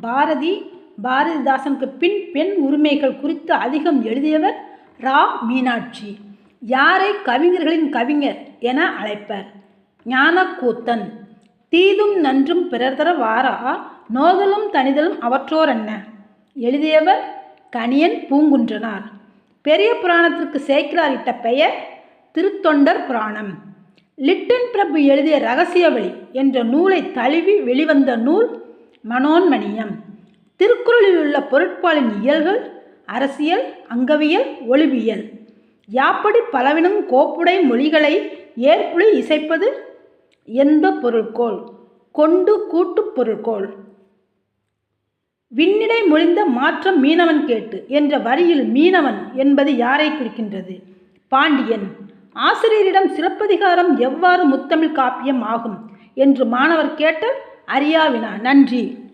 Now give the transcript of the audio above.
பாரதி பாரதிதாசனுக்கு பின் பெண் உரிமைகள் குறித்து அதிகம் எழுதியவர் ரா. மீனாட்சி. யாரை கவிஞர்களின் கவிஞர் என அழைப்பர்? ஞானக்கூத்தன். தீதும் நன்றும் பிறர் தர வாரா? நோதலும் தனிதலும் அவற்றோர் என்ன? எழுதியவர் கணியன் பூங்குன்றனார். பெரிய புராணத்திற்கு சேக்கிரார் இட்ட பெயர் திருத்தொண்டர் புராணம். லிட்டன் பிரபு எழுதிய ரகசியவழி என்ற நூலை தழுவி வெளிவந்த நூல் மனோன்மணியம். திருக்குறளில் உள்ள பொருட்பாலின் இயல்கள் அரசியல் அங்கவியல் ஒளிவியல். யாப்படி பலவினும் கோப்புடை மொழிகளை ஏற்புளி இசைப்பது? எந்த பொருட்கோள் கொண்டு கூட்டுப் பொருட்கோள் விண்ணிடை மொழிந்த மாற்றம் மீனவன் கேட்டு என்ற வரியில் மீனவன் என்பது யாரை குறிக்கின்றது? பாண்டியன். ஆசிரியரிடம் சிலப்பதிகாரம் எவ்வாறு முத்தமிழ் காப்பியம் ஆகும்? என்று மாணவர் கேட்ட அறியாவினா நன்றி.